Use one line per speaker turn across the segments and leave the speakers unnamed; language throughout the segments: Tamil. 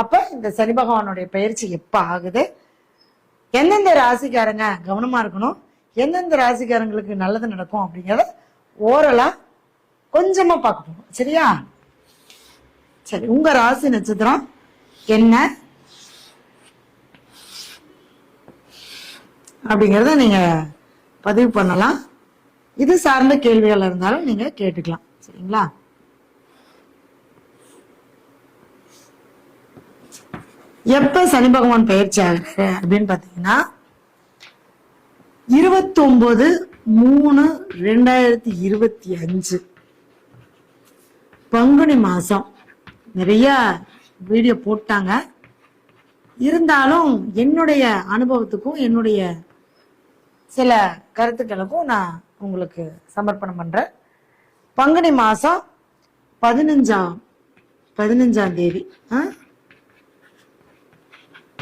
அப்ப இந்த சனி பகவானுடைய பயிற்சி எப்ப ஆகுது? எந்தெந்த ராசிக்காரங்க கவனமா இருக்கணும்? எந்தெந்த ராசிக்காரங்களுக்கு நல்லது நடக்கும் அப்படிங்கறத ஓரலா கொஞ்சமா பார்க்க போகணும் சரியா? சரி உங்க ராசி நட்சத்திரம் என்ன? அப்படிங்கறத நீங்க பதிவு பண்ணலாம். இது சார்ந்த கேள்விகள் இருந்தாலும் நீங்க கேட்டுக்கலாம். சரிங்களா? எப்ப சனி பகவான் பயிற்சி ஆகிறாரு அப்படின்னு பாத்தீங்கன்னா இருபத்தி ஒன்பது மூணு ரெண்டாயிரத்தி இருபத்தி அஞ்சு. பங்குனி மாசம். நிறைய வீடியோ போட்டாங்க. இருந்தாலும் என்னுடைய அனுபவத்துக்கும் என்னுடைய சில கருத்துக்களுக்கும் நான் உங்களுக்கு சமர்ப்பணம் பண்றேன். பங்குனி மாசம் பதினஞ்சாம் பதினஞ்சாம் தேதி. ஆ?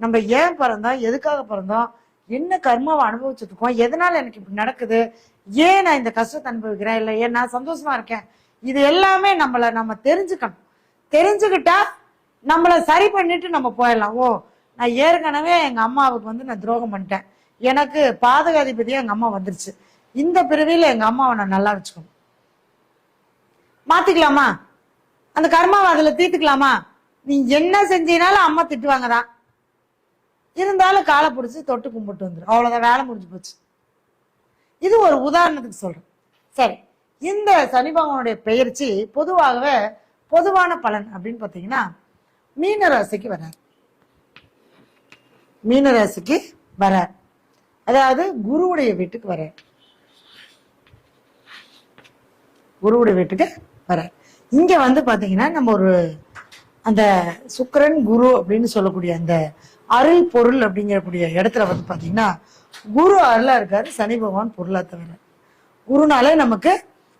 நம்ம ஏன் பிறந்தோம் எதுக்காக பிறந்தோம் என்ன கர்மாவை அனுபவிச்சுட்டு இருக்கோம் எதனால எனக்கு இப்படி நடக்குது ஏன் நான் இந்த கஷ்டத்தை அனுபவிக்கிறேன் இல்லை ஏன் நான் சந்தோஷமா இருக்கேன் இது எல்லாமே நம்மளை நம்ம தெரிஞ்சுக்கணும். தெரிஞ்சுக்கிட்டா நம்மளை சரி பண்ணிட்டு நம்ம போயிடலாம். ஓ நான் ஏற்கனவே எங்க அம்மாவுக்கு வந்து நான் துரோகம் பண்ணிட்டேன். எனக்கு பாதகாதிபதியா எங்க அம்மா வந்துருச்சு. இந்த பிறவியில எங்க அம்மாவை நான் நல்லா வச்சுக்கணும். மாத்திக்கலாமா? அந்த கர்மாவை அதுல தீர்த்துக்கலாமா? நீ என்ன செஞ்சீனாலும் அம்மா திட்டுவாங்க தான் இருந்தாலும் காலை பிடிச்சி தொட்டு கும்பிட்டு வந்துடும் அவ்வளோதான் வேலை முடிஞ்சு போச்சு. இது ஒரு உதாரணத்துக்கு சொல்கிறேன் சரி இந்த சனி பகவானுடைய பெயர்ச்சி பொதுவாகவே பொதுவான பலன் அப்படின்னு பார்த்தீங்கன்னா மீன ராசிக்கு வரார். மீன ராசிக்கு வரார். அதாவது குருவுடைய வீட்டுக்கு வரார். குருவுடைய வீட்டுக்கு வரார். இங்க வந்து பாத்தீங்கன்னா நம்ம ஒரு அந்த சுக்கரன் குரு அப்படின்னு சொல்லக்கூடிய அந்த அருள் பொருள் அப்படிங்கக்கூடிய இடத்துல வந்து பார்த்தீங்கன்னா குரு அருளா இருக்காரு சனி பகவான் பொருளா தவிர. குருனாலே நமக்கு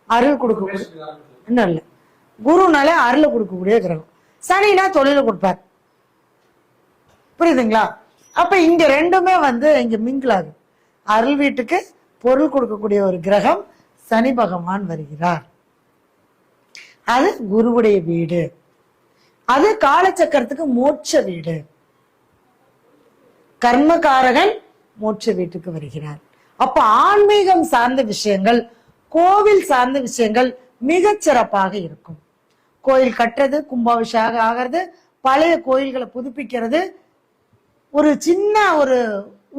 அருள் கொடுக்கக்கூடிய இன்னும் இல்லை. குருனாலே அருளை கொடுக்கக்கூடிய கிரகம். சனினா தொழிலை கொடுப்பார். புரியுதுங்களா? அப்ப இங்க ரெண்டுமே வந்து இங்க மிங்கிள் அருள் வீட்டுக்கு பொருள் கொடுக்கக்கூடிய ஒரு கிரகம் சனி பகவான் வருகிறார். அது குருவுடைய வீடு. அது காலச்சக்கரத்துக்கு மோட்ச வீடு. கர்மகாரகன் மோட்ச வீட்டுக்கு வருகிறார் அப்ப ஆன்மீகம் சார்ந்த விஷயங்கள் கோவில் சார்ந்த விஷயங்கள் மிகச் சிறப்பாக இருக்கும். கோயில் கட்டுறது கும்பாபிஷேகம் ஆகிறது பழைய கோயில்களை புதுப்பிக்கிறது. ஒரு சின்ன ஒரு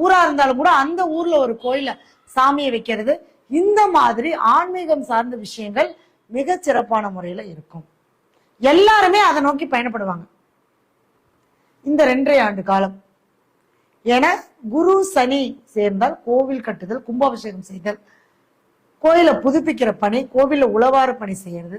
ஊரா இருந்தாலும் கூட அந்த ஊர்ல ஒரு கோயில சாமியை வைக்கிறது. இந்த மாதிரி ஆன்மீகம் சார்ந்த விஷயங்கள் மிக சிறப்பான முறையில இருக்கும். எல்லாருமே அதை நோக்கி பயணப்படுவாங்க. இந்த ரெண்டரை ஆண்டு காலம். என குரு சனி சேர்ந்தால் கோவில் கட்டுதல் கும்பாபிஷேகம் செய்தல் கோயிலை புதுப்பிக்கிற பணி கோவிலில் உளவார பணி செய்யறது.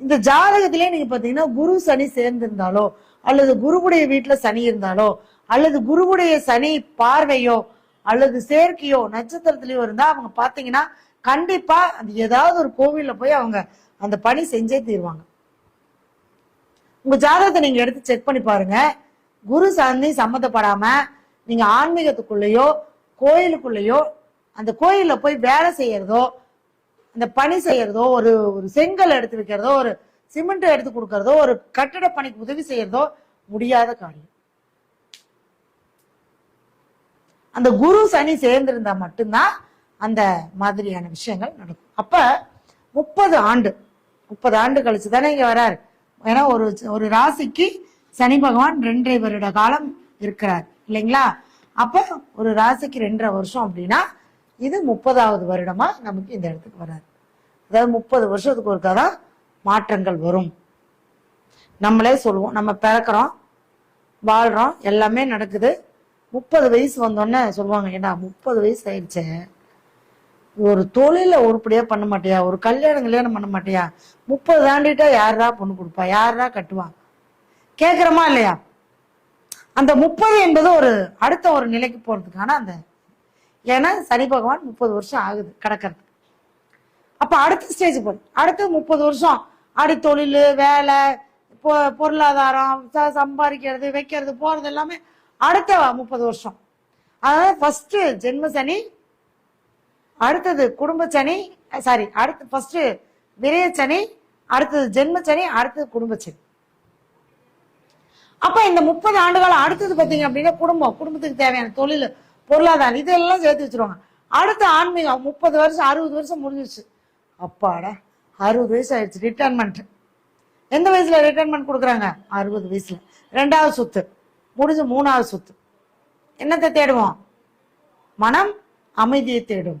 இந்த ஜாதகத்திலே நீங்க பாத்தீங்கன்னா குரு சனி சேர்ந்திருந்தாலோ அல்லது குருவுடைய வீட்டுல சனி இருந்தாலோ அல்லது குருவுடைய சனி பார்வையோ அல்லது சேர்க்கையோ நட்சத்திரத்திலயோ இருந்தா அவங்க பாத்தீங்கன்னா கண்டிப்பா அது ஏதாவது ஒரு கோவில்ல போய் அவங்க அந்த பணி செஞ்சே தீருவாங்க. உங்க ஜாதகத்தை நீங்க எடுத்து செக் பண்ணி பாருங்க. குரு சாந்தி சம்மந்தப்படாம நீங்க ஆன்மீகத்துக்குள்ளேயோ கோயிலுக்குள்ளேயோ அந்த கோயில்ல போய் வேலை செய்யறதோ அந்த பணி செய்யறதோ ஒரு ஒரு செங்கல் எடுத்து வைக்கிறதோ ஒரு சிமெண்ட் எடுத்து கொடுக்கறதோ ஒரு கட்டட பணிக்கு உதவி செய்யறதோ முடியாத காரியம். அந்த குரு சனி சேர்ந்திருந்தா மட்டும்தான் அந்த மாதிரியான விஷயங்கள் நடக்கும். அப்ப முப்பது ஆண்டு முப்பது ஆண்டு கழிச்சு தானே இங்க வராரு. ஏன்னா ஒரு ஒரு ராசிக்கு சனி பகவான் ரெண்டரை வருட காலம் இருக்கிறார் இல்லைங்களா? அப்போ ஒரு ராசிக்கு ரெண்டரை வருஷம் அப்படின்னா இது முப்பதாவது வருடமா நமக்கு இந்த இடத்துக்கு வராது. அதாவது முப்பது வருஷத்துக்கு ஒருக்கா தான் மாற்றங்கள் வரும். நம்மளே சொல்லுவோம் நம்ம பிறக்கிறோம் வாழ்கிறோம் எல்லாமே நடக்குது. முப்பது வயசு வந்தோடனே சொல்லுவாங்க ஏன்னா முப்பது வயசு ஆயிடுச்சே? ஒரு தொழில உருப்படியா பண்ண மாட்டியா? ஒரு கல்யாணம் கல்யாணம் பண்ண மாட்டியா? முப்பது தாண்டிட்டா யாரா பொண்ணு கொடுப்பா? யாரா கட்டுவா? கேட்குறமா இல்லையா? அந்த முப்பது என்பது ஒரு அடுத்த ஒரு நிலைக்கு போறதுக்கான அந்த ஏன்னா சனி பகவான் முப்பது வருஷம் ஆகுது கிடக்கிறது அப்ப அடுத்த ஸ்டேஜ் போகும் அடுத்து முப்பது வருஷம். அடி தொழில் வேலை பொ- பொருளாதாரம் ச- சம்பாதிக்கிறது வைக்கிறது போறது எல்லாமே அடுத்த முப்பது வருஷம். அதாவது ஃபர்ஸ்ட் ஜென்ம சனி அடுத்தது குடும்ப சனி சாரி அடுத்து ஃபர்ஸ்ட் விரய சனி அடுத்தது ஜென்ம சனி அடுத்தது குடும்ப சனி. அப்ப இந்த முப்பது ஆண்டுகள் அடுத்தது பாத்தீங்க அப்படின்னா குடும்பம் குடும்பத்துக்கு தேவையான தொழில் பொருளாதாரம் இதெல்லாம் சேர்த்து வச்சிருவாங்க. அடுத்த ஆன்மீகம் முப்பது வருஷம் அறுபது வருஷம் முடிஞ்சிருச்சு. அப்பாடா அறுபது வயசு ஆயிடுச்சு ரிட்டைர்மெண்ட் எந்த வயசுல ரிட்டைர்மெண்ட் கொடுக்குறாங்க? அறுபது வயசுல. ரெண்டாவது சொத்து முடிஞ்சு மூணாவது சொத்து. என்னத்தை தேடுவோம்? மனம் அமைதியை தேடும்.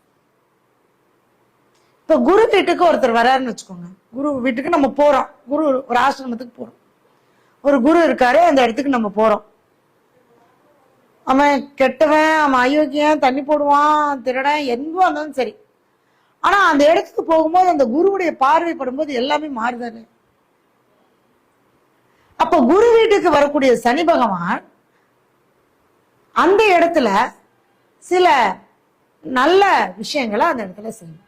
இப்ப குரு வீட்டுக்கு ஒருத்தர் வராருன்னு வச்சுக்கோங்க. குரு வீட்டுக்கு நம்ம போறோம். குரு ஒரு ஆசிரமத்துக்கு போறோம். ஒரு குரு இருக்காரு அந்த இடத்துக்கு நம்ம போறோம். அவன் கெட்டவன் அவன் அயோக்கியன் தண்ணி போடுவான் திருடன் எதுவும் இருந்தாலும் சரி. ஆனா அந்த இடத்துக்கு போகும்போது அந்த குருவுடைய பார்வை படும்போது எல்லாமே மாறுதாரு அப்ப குரு வீட்டுக்கு வரக்கூடிய சனி பகவான் அந்த இடத்துல சில நல்ல விஷயங்களை அந்த இடத்துல செய்யும்.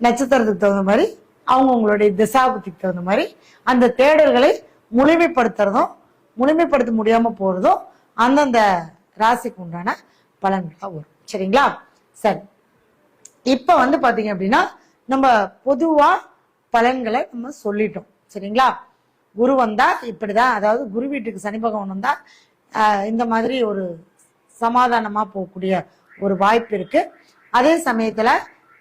நட்சத்திரத்துக்கு தகுந்த மாதிரி அவங்கவுங்களுடைய திசாபுத்திக்கு தகுந்த மாதிரி அந்த தேடல்களை முழுமைப்படுத்துறதும் முழுமைப்படுத்த முடியாமல் போகிறதும் அந்தந்த ராசிக்கு உண்டான பலன்களாக வரும். சரிங்களா? சரி. இப்போ வந்து பார்த்தீங்க அப்படின்னா நம்ம பொதுவாக பலன்களை நம்ம சொல்லிட்டோம். சரிங்களா? குரு வந்தா இப்படிதான். அதாவது குரு வீட்டுக்கு சனி பகவான் வந்தா இந்த மாதிரி ஒரு சமாதானமா போகக்கூடிய ஒரு வாய்ப்பு இருக்கு. அதே சமயத்துல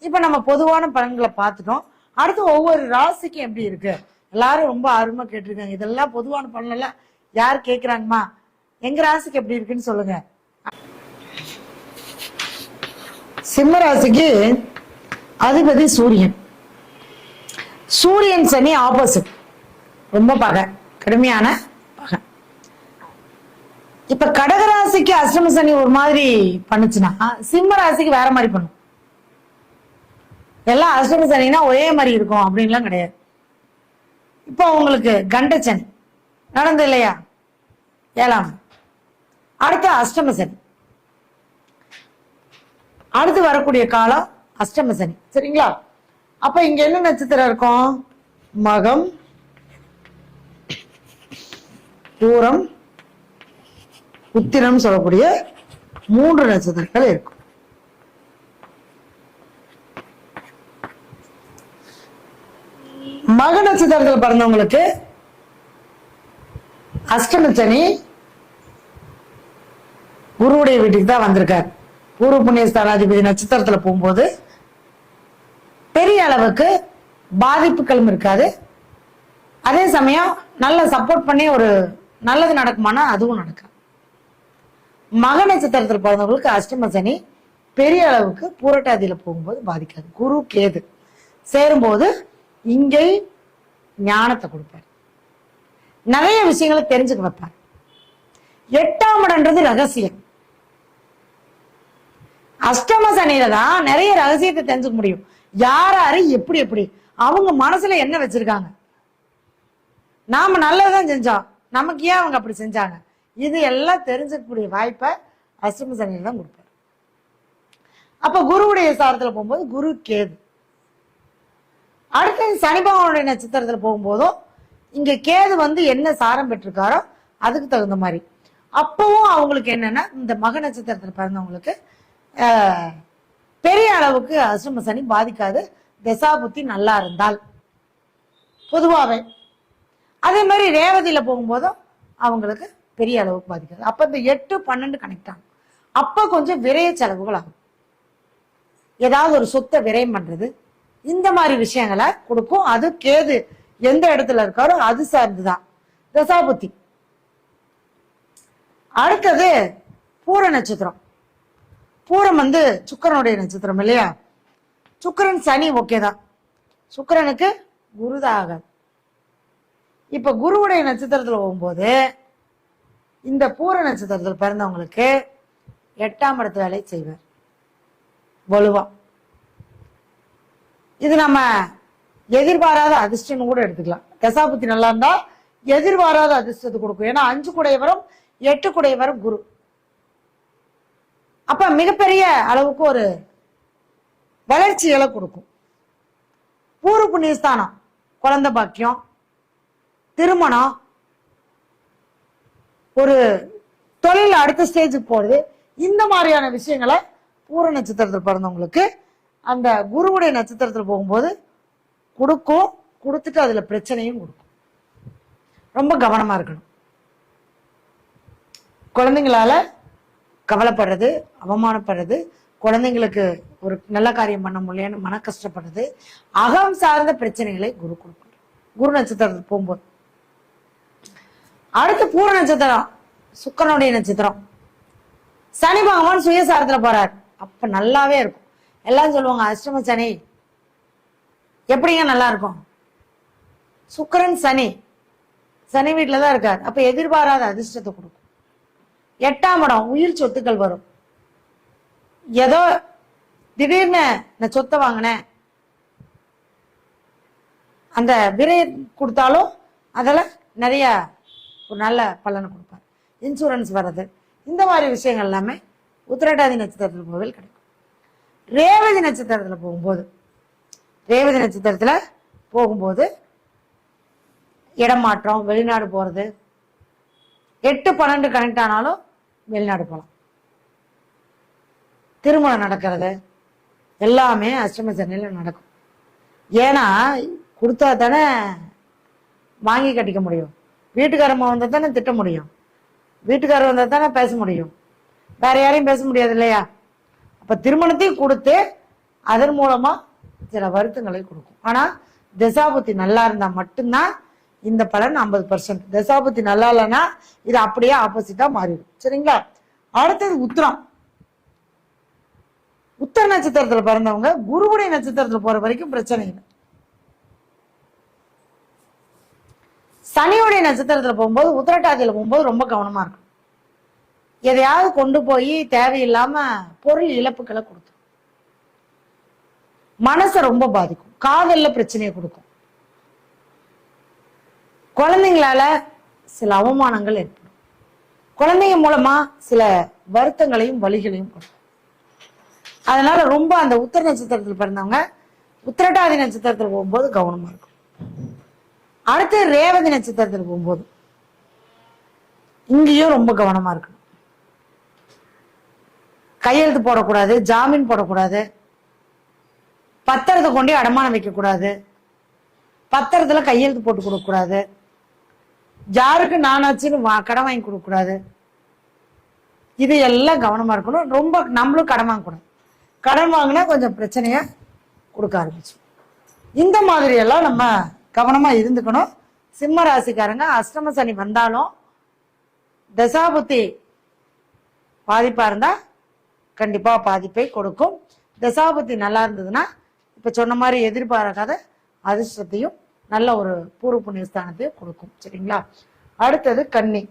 இப்ப நம்ம பொதுவான பலன்களை பார்த்துட்டோம். அடுத்து ஒவ்வொரு ராசிக்கும் எப்படி இருக்கு? எல்லாரும் ரொம்ப அருமை கேட்டிருக்காங்க. இதெல்லாம் பொதுவான பலனெல்லாம் யார் கேட்குறாங்கம்மா எங்க ராசிக்கு எப்படி இருக்குன்னு சொல்லுங்க. சிம்ம ராசிக்கு அதிபதி சூரியன். சூரியன் சனி ஆப்போசிட். ரொம்ப பகை. கடுமையான பகை. இப்ப கடகராசிக்கு அஷ்டம சனி ஒரு மாதிரி பண்ணுச்சுன்னா சிம்ம ராசிக்கு வேற மாதிரி பண்ணும். எல்லாம் அஷ்டம சனினா ஒரே மாதிரி இருக்கும் அப்படின்லாம் கிடையாது. இப்போ உங்களுக்கு கண்டச்சன் நடந்து இல்லையா? ஏழாம். அடுத்து அஷ்டம சனி. அடுத்து வரக்கூடிய காலம் அஷ்டம சனி. சரிங்களா? அப்ப இங்க என்ன நட்சத்திரம் இருக்கும்? மகம் பூரம் உத்திரம் சொல்லக்கூடிய மூன்று நட்சத்திரங்கள் இருக்கும். மக நட்சத்திரத்தில் பிறந்தவங்களுக்கு அஷ்டம சனி குருவுடைய வீட்டுக்கு தான் வந்திருக்கார். பூர்வ புண்ணிய ஸ்தானாதிபதி நட்சத்திரத்தில் போகும்போது பெரிய அளவுக்கு பாதிப்புகளும் இருக்காது. அதே சமயம் நல்ல சப்போர்ட் பண்ணி ஒரு நல்லது நடக்குமானா அதுவும் நடக்கும். மக நட்சத்திரத்தில் பிறந்தவங்களுக்கு அஷ்டம சனி பெரிய அளவுக்கு பூரட்டாதியில போகும்போது பாதிக்காது. குரு கேது. சேரும்போது இங்கே ஞானத்தை கொடுப்பார். நிறைய விஷயங்களை தெரிஞ்சுக்க வைப்பார். எட்டாம் இடம்ன்றது ரகசியம். அஷ்டம சனியில தான் நிறைய ரகசியத்தை தெரிஞ்சுக்க முடியும். யார் யாரு எப்படி எப்படி அவங்க மனசுல என்ன வச்சிருக்காங்க? நாம நல்லதுதான் செஞ்சோம். நமக்கு ஏன் அவங்க அப்படி செஞ்சாங்க? இது எல்லாம் தெரிஞ்சுக்கக்கூடிய வாய்ப்பை அஷ்டம சனியில தான் கொடுப்பார். அப்ப குருவுடைய சாரத்துல போகும்போது குரு கேது. அடுத்து சனி பகவானுடைய போகும்போதும் இங்கே கேது வந்து என்ன சாரம் பெற்றிருக்காரோ அதுக்கு தகுந்த மாதிரி. அப்பவும் அவங்களுக்கு என்னன்னா இந்த மக நட்சத்திரத்தில் பிறந்தவங்களுக்கு பெரிய அளவுக்கு அசும சனி பாதிக்காது. தசாபுத்தி நல்லா இருந்தால். பொதுவாகவே அதே மாதிரி ரேவதியில் போகும்போதும் அவங்களுக்கு பெரிய அளவுக்கு பாதிக்காது. அப்போ இந்த எட்டு பன்னெண்டு கனெக்ட் ஆகும். அப்போ கொஞ்சம் விரைய செலவுகள் ஆகும். ஏதாவது ஒரு சொத்தை விரயம் பண்ணுறது இந்த மாதிரி விஷயங்களை கொடுக்கும். அது கேது எந்த இடத்துல இருக்காரோ அது சார்ந்துதான். தசாபுத்தி. அடுத்தது பூர நட்சத்திரம். பூரம் வந்து சுக்கிரனுடைய நட்சத்திரம் இல்லையா? சுக்கிரன் சனி ஓகே தான். சுக்கிரனுக்கு குருதாக ஆகாது இப்ப குருவுடைய நட்சத்திரத்துல போகும்போது இந்த பூர நட்சத்திரத்தில் பிறந்தவங்களுக்கு எட்டாம் இடத்து வேலை செய்வார். வலுவான் இது நம்ம எதிர்பாராத அதிர்ஷ்டம்னு கூட எடுத்துக்கலாம். தசாபுத்தி நல்லா இருந்தா எதிர்பாராத அதிர்ஷ்டத்தை கொடுக்கும். ஏன்னா அஞ்சு குடையவரும் எட்டு குடையவரும் குரு. அப்ப மிகப்பெரிய அளவுக்கு ஒரு வளர்ச்சிகளை கொடுக்கும். பூர்வ புண்ணியஸ்தானம் குழந்தை பாக்கியம் திருமணம் ஒரு தொழில் அடுத்த ஸ்டேஜுக்கு போறது. இந்த மாதிரியான விஷயங்களை பூர நட்சத்திரத்தில் பிறந்தவங்களுக்கு அந்த குருவுடைய நட்சத்திரத்தில் போகும்போது கொடுக்கும் கொடுத்துட்டு அதில் பிரச்சனையும் கொடுக்கும். ரொம்ப கவனமாக இருக்கணும். குழந்தைங்களால கவலைப்படுறது அவமானப்படுறது குழந்தைங்களுக்கு ஒரு நல்ல காரியம் பண்ண முடியலன்னு மன கஷ்டப்படுறது அகம் சார்ந்த பிரச்சனைகளை குரு கொடுக்கணும் குரு நட்சத்திரத்துக்கு போகும்போது. அடுத்து பூர நட்சத்திரம் சுக்கரனுடைய நட்சத்திரம். சனி பகவான் சுயசாரத்தில் போறார். அப்ப நல்லாவே இருக்கும். எல்லாம் சொல்லுவாங்க அஷ்டம சனி. எப்படிங்க நல்லா இருக்கும் சுக்கிரன் சனி. சனி வீட்டில் தான் இருக்கார். அப்போ எதிர்பாராத அதிர்ஷ்டத்தை கொடுக்கும். எட்டாம் இடம் உயிர் சொத்துக்கள் வரும். ஏதோ திடீர்னு நான் சொத்தை வாங்கினேன். அந்த விரை கொடுத்தாலும் அதில் நிறைய ஒரு நல்ல பலனை கொடுப்பார். இன்சூரன்ஸ் வர்றது. இந்த மாதிரி விஷயங்கள் எல்லாமே உத்திரட்டாதி நட்சத்திரத்தில் கோவில் கிடைக்கும். ரேவதி நட்சத்திரத்தில் போகும்போது ரேவதி நட்சத்திரத்தில் போகும்போது இடமாற்றம் வெளிநாடு போகிறது எட்டு பன்னெண்டு கனெக்ட் ஆனாலும் வெளிநாடு போகலாம் திருமணம் நடக்கிறது எல்லாமே அஷ்டம சனியில் நடக்கும். ஏன்னா கொடுத்தா தானே வாங்கி கட்டிக்க முடியும். வீட்டுக்காரம்மா வந்தால் தானே திட்ட முடியும். வீட்டுக்காரர் வந்தால் தானே பேச முடியும். வேற யாரையும் பேச முடியாது இல்லையா? அப்ப திருமணத்தையும் கொடுத்து அதன் மூலமா சில வருத்தங்களை கொடுக்கும். ஆனா தசாபுத்தி நல்லா இருந்தா மட்டும்தான் இந்த பலன் ஐம்பது பர்சன்ட் தசாபுத்தி நல்லா இல்லைன்னா இது அப்படியே ஆப்போசிட்டா மாறிடும். சரிங்களா? அடுத்தது உத்திரம். உத்தர நட்சத்திரத்துல பிறந்தவங்க குருவுடைய நட்சத்திரத்துல போற வரைக்கும் பிரச்சனை இல்லை. சனியுடைய நட்சத்திரத்துல போகும்போது உத்திரட்டாதியில போகும்போது ரொம்ப கவனமா இருக்கும் எதையாவது கொண்டு போய் தேவையில்லாம பொருள் இழப்புகளை கொடுக்கும் மனசை ரொம்ப பாதிக்கும். காதல்ல பிரச்சனையை கொடுக்கும். குழந்தைங்களால சில அவமானங்கள் ஏற்படும். குழந்தைங்க மூலமா சில வருத்தங்களையும் வலிகளையும் கொடுக்கும். அதனால ரொம்ப அந்த உத்தர நட்சத்திரத்தில் பிறந்தவங்க உத்திரட்டாதி நட்சத்திரத்தில் போகும்போது கவனமா இருக்கும். அடுத்து ரேவதி நட்சத்திரத்தில் போகும்போது இங்கேயும் ரொம்ப கவனமா இருக்கணும். கையெழுத்து போடக்கூடாது ஜாமீன் போடக்கூடாது. பத்திரத்தை கொண்டு அடமானம் வைக்கக்கூடாது. பத்திரத்துல கையெழுத்து போட்டு கொடுக்கக்கூடாது. யாருக்கு நானாச்சுன்னு வா கடன் வாங்கி கொடுக்கக்கூடாது. இது எல்லாம் கவனமாக இருக்கணும். ரொம்ப நம்மளும் கடன் வாங்கக்கூடாது. கடன் வாங்கினா கொஞ்சம் பிரச்சனையை கொடுக்க ஆரம்பிச்சு இந்த மாதிரி எல்லாம் நம்ம கவனமாக இருந்துக்கணும். சிம்ம ராசிக்காரங்க அஷ்டம சனி வந்தாலும் தசாபுத்தி பாதிப்பாக இருந்தால் கண்டிப்பாக பாதிப்பை கொடுக்கும். தசாபுத்தி நல்லா இருந்ததுன்னா இப்போ சொன்ன மாதிரி எதிர்பாராத அதிர்ஷ்டத்தையும் நல்ல ஒரு பூர்வ புண்ணிய ஸ்தானத்தையும் கொடுக்கும். சரிங்களா? அடுத்தது கன்னி.